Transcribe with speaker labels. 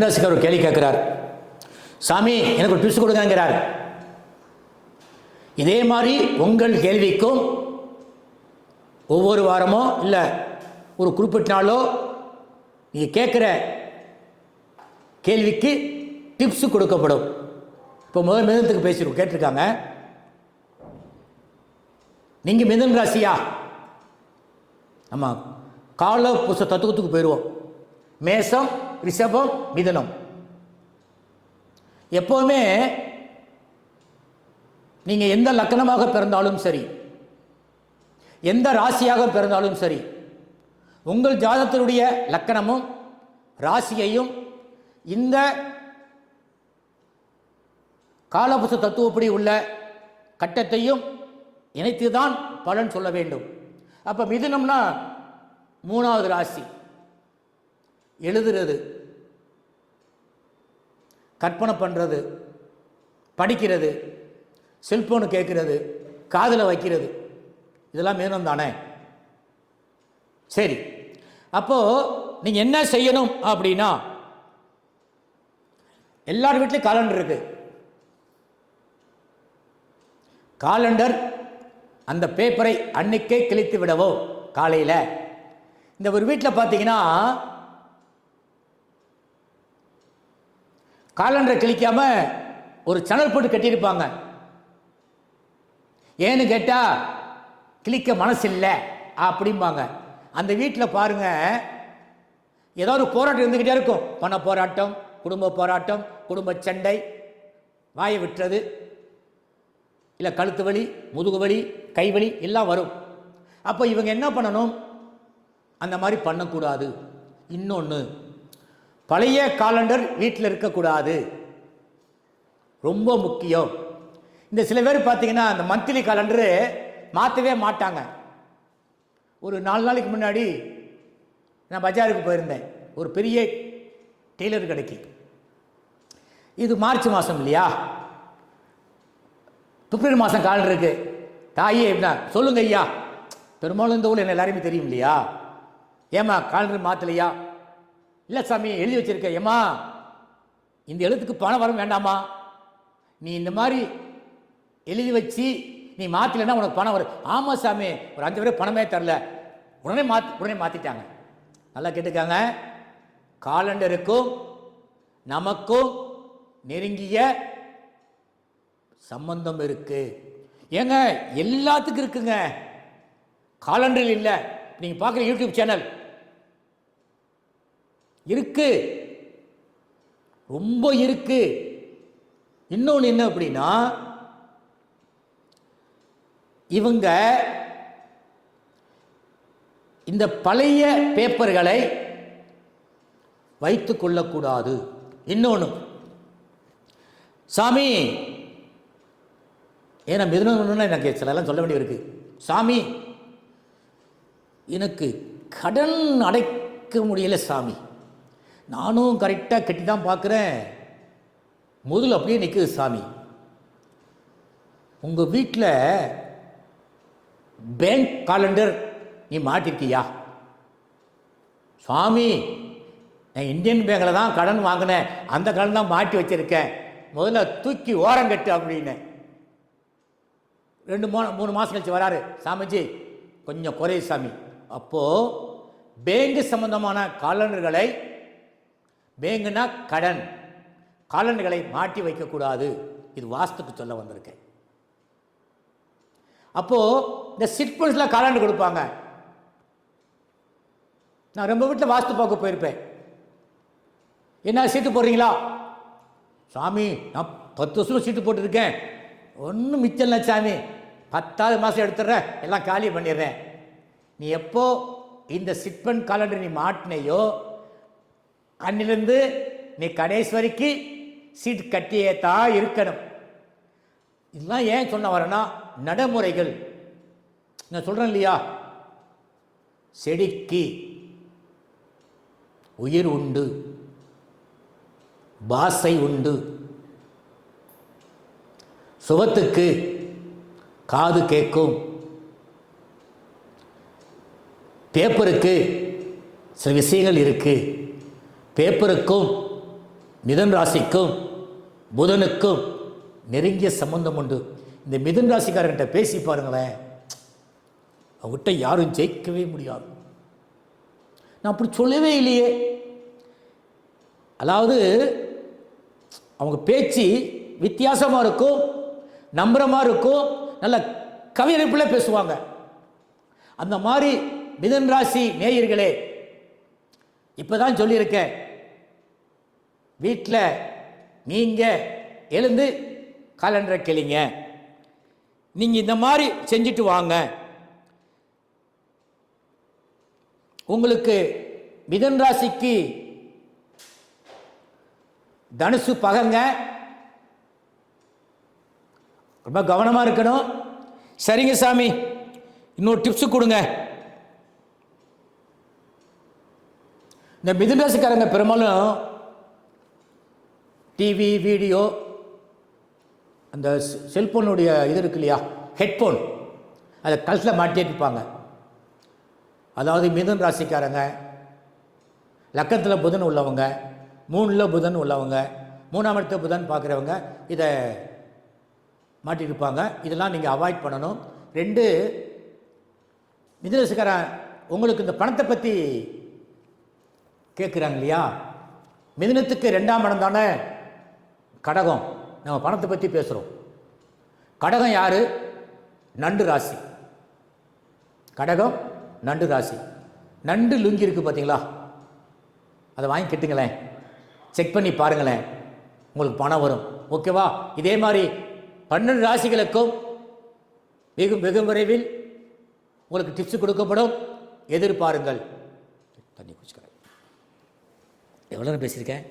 Speaker 1: மிதன் ஒரு கேள்வி கேட்குறார். சாமி எனக்கு ஒரு டிப்ஸ் கொடுங்கிறார் இதே மாதிரி உங்கள் கேள்விக்கும் ஒவ்வொரு வாரமோ இல்லை ஒரு குறிப்பிட்ட நாளோ நீங்கள் கேட்குற கேள்விக்கு டிப்ஸ் கொடுக்கப்படும். இப்போ முதல் மிதனத்துக்கு பேசிருக்கோம் கேட்டிருக்காங்க. நீங்கள் மிதன் ராசியா? ஆமாம் கால புச தத்துவத்துக்கு போயிடுவோம் மேசம் ரிஷபம் மிதனம். எப்போவுமே நீங்கள் எந்த லக்கணமாக பிறந்தாலும் சரி எந்த ராசியாக பிறந்தாலும் சரி உங்கள் ஜாதத்தினுடைய லக்கணமும் ராசியையும் இந்த காலபுச தத்துவப்படி உள்ள கட்டத்தையும் இணைத்து தான் பலன் சொல்ல வேண்டும். அப்போ மிதுனம்னா மூணாவது ராசி. எழுதுறது கற்பனை பண்ணுறது படிக்கிறது செல்போனு கேட்குறது காதில் வைக்கிறது இதெல்லாம் மிதுனம் தானே? சரி. அப்போது நீங்கள் என்ன செய்யணும் அப்படின்னா எல்லார் வீட்லேயும் காலண்டர் இருக்கு. காலண்டர் அந்த பேப்பரை அன்னைக்கே கிழித்து விடவோ காலையில். இந்த ஒரு வீட்டில் பார்த்தீங்கன்னா காலண்டரை கிழிக்காம ஒரு சேனல் போட்டு கட்டியிருப்பாங்க. ஏன்னு கேட்டால் கிழிக்க மனசு இல்லை அப்படிம்பாங்க. அந்த வீட்டில் பாருங்க ஏதோ ஒரு போராட்டம் இருந்துக்கிட்டே இருக்கும். பண போராட்டம் குடும்ப போராட்டம் குடும்ப சண்டை வாயை விட்டுறது இல்லை கழுத்து வலி முதுகு வலி கை வலி எல்லாம் வரும். அப்போ இவங்க என்ன பண்ணணும்? அந்த மாதிரி பண்ணக்கூடாது. இன்னொன்று பழைய காலண்டர் வீட்டில் இருக்கக்கூடாது. ரொம்ப முக்கியம். இந்த சில பேர் பார்த்தீங்கன்னா அந்த மந்த்லி காலண்டரு மாற்றவே மாட்டாங்க. ஒரு நாலு நாளைக்கு முன்னாடி நான் பஜாருக்கு போயிருந்தேன். ஒரு பெரிய டெய்லர் கடைக்கு. இது மார்ச் மாதம் இல்லையா? பிப்ரவரி மாதம் காலண்டர் இருக்கு. தாயே எப்படின்னா சொல்லுங்க ஐயா. பெரும்பாலும் இந்த ஊரில் என்ன எல்லாருமே தெரியும் இல்லையா? ஏமா காலண்டர் மாற்றலையா இல்லை சாமி எழுதி வச்சிருக்க. ஏமா இந்த எழுத்துக்கு பணம் வர வேண்டாமா? நீ இந்த மாதிரி எழுதி வச்சு நீ மாற்றலைன்னா உனக்கு பணம் வரும். ஆமாம் சாமி ஒரு அஞ்சு பேர் பணமே தரல. உடனே மாற்றி உடனே மாற்றிட்டாங்க நல்லா கேட்டுக்காங்க. காலண்டருக்கும் நமக்கும் நெருங்கிய சம்பந்தம் இருக்குது ஏங்க எல்லாத்துக்கும் இருக்குங்க. காலண்டர் இல்லை. நீங்கள் பார்க்குற யூடியூப் சேனல். இருக்கு. ரொம்ப இருக்கு. இன்னொன்று என்ன அப்படின்னா இவங்க இந்த பழைய பேப்பர்களை வைத்து கொள்ளக்கூடாது. இன்னொன்று சாமி ஏன்னா மிதுனம் எனக்கு சிலலாம் சொல்ல வேண்டியது இருக்குது சாமி எனக்கு கடன் அடைக்க முடியல சாமி. நானும் கரெக்டாக கட்டி தான் பார்க்குறேன். முதல் அப்படியே நிற்குது சாமி. உங்கள் வீட்டில் பேங்க் காலண்டர் நீ மாட்டிருக்கியா? சுவாமி நான் இந்தியன் பேங்கில் தான் கடன் வாங்கினேன். அந்த கடன் தான் மாட்டி வச்சிருக்கேன். முதல்ல தூக்கி ஓரம் கட்டு அப்படின்னு. ரெண்டு மூணு மூணு மாதம் கழிச்சு வராரு. சாமிஜி கொஞ்சம் குறையுது சாமி. அப்போது பேங்கு சம்பந்தமான காலண்டர்களை பேங்குனா கடன். காலண்டர்களை மாட்டி வைக்கக்கூடாது. இது வாஸ்துக்கு சொல்ல வந்திருக்கேன். அப்போது இந்த சிட்பண்ட்ஸில் காலண்டர் கொடுப்பாங்க. நான் ரொம்ப வீட்டில் வாஸ்து பார்க்க போயிருப்பேன். என்ன சீட்டு போடுறீங்களா? சாமி நான் பத்து வருஷம் சீட்டு போட்டிருக்கேன். ஒன்றும் மிச்சம் இல்லை சாமி. பத்தாவது மாதம் எடுத்துடுறேன். எல்லாம் காலி பண்ணிடுறேன். நீ எப்போ இந்த சிட்பன் காலண்டர் நீ மாட்டினையோ அன்னிலிருந்து நீ கடைசி வரைக்கும் சீட் கட்டியே தான் இருக்கணும். இதெல்லாம் ஏன் சொன்ன வரேன்னா நடைமுறைகள். நான் சொல்கிறேன் இல்லையா? செடிக்கு உயிர் உண்டு பாசை உண்டு சுவத்துக்கு காது கேட்கும் பேப்பருக்கு சில விஷயங்கள் இருக்குது பேப்பருக்கும் மிதன் ராசிக்கும் புதனுக்கும் நெருங்கிய சம்பந்தம் உண்டு. இந்த மிதன் ராசிக்காரர்கிட்ட பேசி பாருங்களேன். அவர்கிட்ட யாரும் ஜெயிக்கவே முடியாது. நான் அப்படி சொல்லவே இல்லையே. அதாவது அவங்க பேச்சு வித்தியாசமாக இருக்கும் நம்புற மாதிரி இருக்கும் நல்ல கவியமைப்பில் பேசுவாங்க. அந்த மாதிரி மிதன் ராசி நேயர்களே இப்பதான் சொல்லியிருக்கேன். வீட்டில் நீங்கள் எழுந்து காலண்டரை கிளிங்க. நீங்கள் இந்த மாதிரி செஞ்சுட்டு வாங்க. உங்களுக்கு மிதன் ராசிக்கு தனுசு பகங்க. ரொம்ப கவனமாக இருக்கணும். சரிங்க சாமி. இன்னொரு டிப்ஸு கொடுங்க. இந்த மிதுன பெரும்பாலும் டிவி வீடியோ அந்த செ- செல்போனுடைய இது இருக்கு இல்லையா? ஹெட்ஃபோன் அதை கழுத்தில் மாட்டிட்டு இருப்பாங்க அதாவது மிதுன் ராசிக்காரங்க லக்கத்தில் புதன் உள்ளவங்க மூணில் புதன் உள்ளவங்க மூணாம் இடத்த புதன் பார்க்குறவங்க இதை மாட்டியிருப்பாங்க இதெல்லாம் நீங்கள் அவாய்ட் பண்ணணும். ரெண்டு மிதுன ராசிக்காரன் உங்களுக்கு இந்த பணத்தை பற்றி கேட்குறாங்க இல்லையா மிதினத்துக்கு ரெண்டாம் இடம் தானே? கடகம். நம்ம பணத்தை பற்றி பேசுகிறோம் கடகம் யார்? நண்டு ராசி. கடகம் நண்டு ராசி. நண்டு லுங்கி இருக்குது பார்த்தீங்களா அதை வாங்கி கட்டுங்களேன். செக் பண்ணி பாருங்களேன். உங்களுக்கு பணம் வரும். ஓகேவா இதே மாதிரி பன்னெண்டு ராசிகளுக்கும் வெகு வெகு விரைவில் உங்களுக்கு டிப்ஸ் கொடுக்கப்படும். எதிர்பாருங்கள். தண்ணி குடிச்சுக்க எவ்வளோ நேரம் பேசியிருக்கேன்